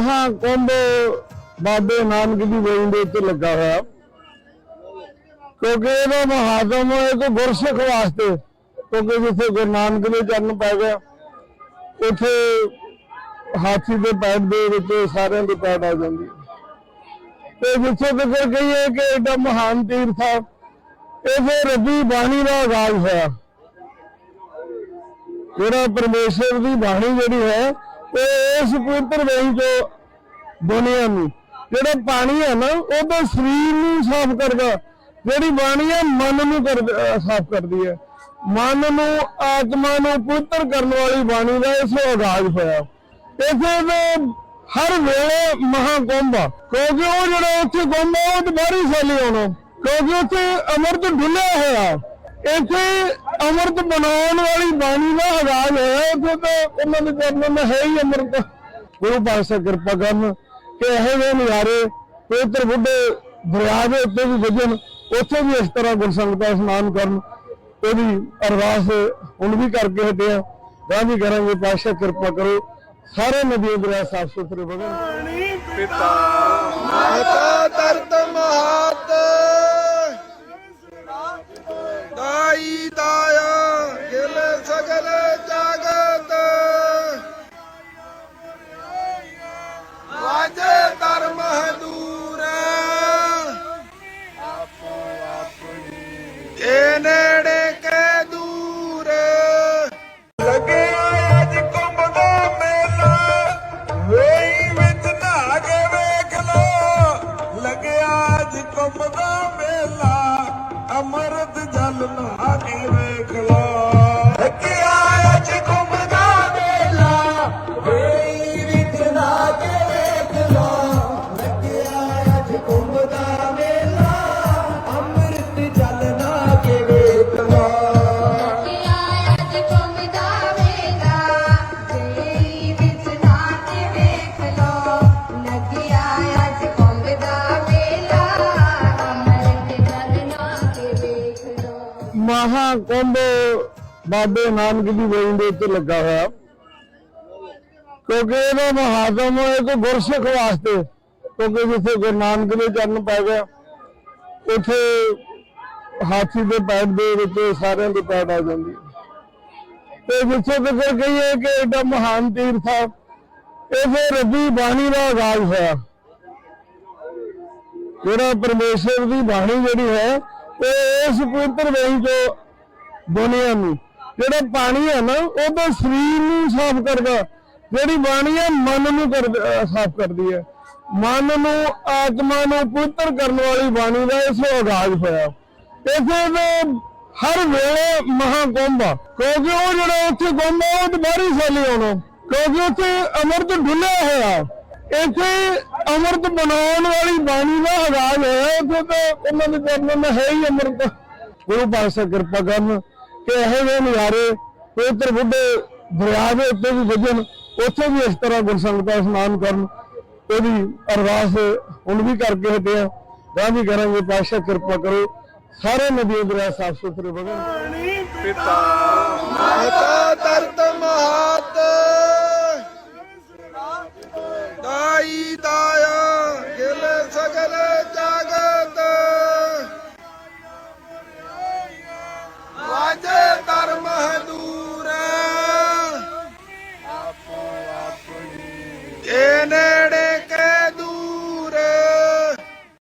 ਮਹਾਕੁੰਭ ਬਾਬੇ ਨਾਨਕ ਦੀ ਵੇਈ ਦੇ ਉੱਤੇ ਲੱਗਾ ਹੋਇਆ। ਕਿਉਂਕਿ ਇਹਦਾ ਮਹਾਤਮ ਹੈ ਕਿ ਗੁਰਸਿੱਖ ਵਾਸਤੇ, ਕਿਉਂਕਿ ਜਿੱਥੇ ਗੁਰੂ ਨਾਨਕ ਦੇ ਚਰਨ ਪੈ ਗਿਆ, ਉੱਥੇ ਹਾਥੀ ਦੇ ਪੈਰ ਦੇ ਵਿੱਚ ਸਾਰਿਆਂ ਦੇ ਪੈਰ ਆ ਜਾਂਦੀ। ਤੇ ਜਿੱਥੇ ਤੱਕ ਕਹੀਏ ਕਿ ਇਹਦਾ ਮਹਾਨ ਤੀਰਥ ਆ ਇਹ ਫਿਰ ਰੱਬੀ ਬਾਣੀ ਦਾ ਆਗਾਜ਼ ਹੋਇਆ। ਜਿਹੜਾ ਪਰਮੇਸ਼ਰ ਦੀ ਬਾਣੀ ਜਿਹੜੀ ਹੈ ਇਹ ਇਸ ਪਵਿੱਤਰ ਵੇਈ ਤੋਂ ਦੁਨੀਆ ਨੂੰ। ਜਿਹੜਾ ਪਾਣੀ ਹੈ ਨਾ, ਉਹ ਤਾਂ ਸਰੀਰ ਨੂੰ ਸਾਫ਼ ਕਰਦਾ। ਜਿਹੜੀ ਬਾਣੀ ਹੈ ਮਨ ਨੂੰ ਸਾਫ਼ ਕਰਦੀ ਹੈ। ਮਨ ਨੂੰ, ਆਤਮਾ ਨੂੰ ਪਵਿੱਤਰ ਕਰਨ ਵਾਲੀ ਬਾਣੀ ਦਾ ਇਸ ਆਗਾਜ਼ ਹੋਇਆ। ਇਸੇ ਦੇ ਹਰ ਵੇਲੇ ਮਹਾਕੁੰਭ ਆ। ਕਿਉਂਕਿ ਉਹ ਜਿਹੜਾ ਉੱਥੇ ਕੁੰਭ ਆ, ਉਹ ਦੁਬਾਰੀ ਸਾਲੀ ਆਉਣਾ। ਕਿਉਂਕਿ ਉੱਥੇ ਅੰਮ੍ਰਿਤ ਡੁੱਲਿਆ ਹੋਇਆ। ਇੱਥੇ ਅੰਮ੍ਰਿਤ ਬਣਾਉਣ ਵਾਲੀ ਬਾਣੀ ਦਾ ਆਗਾਜ਼ ਹੋਇਆ ਉੱਥੇ ਤਾਂ ਉਹਨਾਂ ਦੇ ਚਰਨਾਂ में ਹੈ ਹੀ ਅੰਮ੍ਰਿਤ। ਗੁਰੂ ਪਾਤਸ਼ਾਹ ਕਿਰਪਾ ਕਰਨ ਕਿ ਇਹੋ ਜਿਹੇ ਨਜ਼ਾਰੇ ਪਵਿੱਤਰ ਬੁੱਢੇ ਦਰਿਆ ਦੇ ਉੱਤੇ ਵੀ ਵਜਣ, ਉੱਥੇ ਵੀ ਇਸ ਤਰ੍ਹਾਂ ਗੁਰਸੰਗਤਾਂ ਇਸ਼ਨਾਨ ਕਰਨ। ਉਹਦੀ ਅਰਦਾਸ ਹੁਣ ਵੀ ਕਰਕੇ ਹਟੇ ਆ। ਗਾਂ ਵੀ ਕਰਾਂਗੇ ਪਾਤਸ਼ਾਹ ਕਿਰਪਾ ਕਰੋ। ਸਾਰੇ ਨਦੀਆਂ ਦਰਿਆ ਸਾਫ਼ ਸੁਥਰੇ ਵਗਣ ਮਾਤਾ ਤਰਤ ਮਹਾਤ। ਮਰਦ ਜਲ ਨਹਾ ਲੋ ਮਹਾਕੁੰਭ ਬਾਬੇ ਨਾਨਕ ਦੀ ਵੇਈ ਦੇ ਉੱਤੇ ਲੱਗਾ ਹੋਇਆ। ਕਿਉਂਕਿ ਇਹਦਾ ਮਹਾਤਮ ਹੈ ਗੁਰਸਿੱਖ ਵਾਸਤੇ, ਕਿਉਂਕਿ ਜਿੱਥੇ ਗੁਰੂ ਨਾਨਕ ਦੇ ਚਰਨ ਪੈ ਗਿਆ, ਉੱਥੇ ਹਾਥੀ ਦੇ ਪੈਰ ਦੇ ਵਿੱਚ ਸਾਰਿਆਂ ਦੇ ਪੈਰ ਆ ਜਾਂਦੀ। ਤੇ ਜਿੱਥੇ ਤੱਕ ਕਹੀਏ ਕਿ ਐਡਾ ਮਹਾਨ ਤੀਰਥ ਹੈ ਇਹ ਫਿਰ ਰੱਬੀ ਬਾਣੀ ਦਾ ਆਗਾਜ਼ ਹੋਇਆ। ਜਿਹੜਾ ਪਰਮੇਸ਼ਰ ਦੀ ਬਾਣੀ ਜਿਹੜੀ ਹੈ ਇਹ ਇਸ ਪਵਿੱਤਰ ਵੇਈ ਤੋਂ ਦੁਨੀਆ ਨੂੰ, ਜਿਹੜਾ ਪਾਣੀ ਹੈ ਨਾ, ਉਹ ਤਾਂ ਸਰੀਰ ਨੂੰ ਸਾਫ਼ ਕਰਦਾ, ਜਿਹੜੀ ਬਾਣੀ ਹੈ ਮਨ ਨੂੰ ਸਾਫ਼ ਕਰਦੀ ਹੈ। ਮਨ ਨੂੰ, ਆਤਮਾ ਨੂੰ ਪਵਿੱਤਰ ਕਰਨ ਵਾਲੀ ਬਾਣੀ ਦਾ ਇਸ ਆਗਾਜ਼ ਹੋਇਆ। ਇਸੇ ਦੇ ਹਰ ਵੇਲੇ ਮਹਾਕੁੰਭ ਆ। ਕਿਉਂਕਿ ਉਹ ਜਿਹੜਾ ਉੱਥੇ ਕੁੰਭ ਆ, ਉਹ ਦੁਬਾਰੀ ਸਾਲੀ ਆਉਣਾ ਕਿਉਂਕਿ ਉੱਥੇ ਅੰਮ੍ਰਿਤ ਡੁੱਲਿਆ ਹੋਇਆ। ਇੱਥੇ ਅੰਮ੍ਰਿਤ ਬਣਾਉਣ ਵਾਲੀ ਬਾਣੀ ਦਾ ਆਗਾਜ਼ ਹੋਇਆ ਉਦੋਂ ਉਹਨਾਂ ਦੇ ਚਰਨਾਂ ਦਾ ਹੈ ਹੀ ਅੰਮ੍ਰਿਤ। ਗੁਰੂ ਪਾਤਸ਼ਾਹ ਕਿਰਪਾ ਕਰਨ ਕਿ ਇਹੋ ਜਿਹੇ ਨਜ਼ਾਰੇ ਪਵਿੱਤਰ ਬੁੱਢੇ ਦਰਿਆ ਦੇ ਉੱਤੇ ਵੀ ਵੱਜਣ ਉੱਥੇ ਵੀ ਇਸ ਤਰ੍ਹਾਂ ਗੁਰਸੰਗਤ ਦਾ ਇਸ਼ਨਾਨ ਕਰਨ। ਉਹਦੀ ਅਰਦਾਸ ਹੁਣ ਵੀ ਕਰਕੇ ਹਟੇ ਆ। ਗਾਂ ਵੀ ਕਰਾਂਗੇ ਪਾਤਸ਼ਾਹ ਕਿਰਪਾ ਕਰੋ ਸਾਰੇ ਨਦੀਆਂ ਦਰਿਆ ਸਾਫ਼ ਸੁਥਰੇ ਵਗਣ ਪਿਤਾ ਦਾਈ ਦਾਈ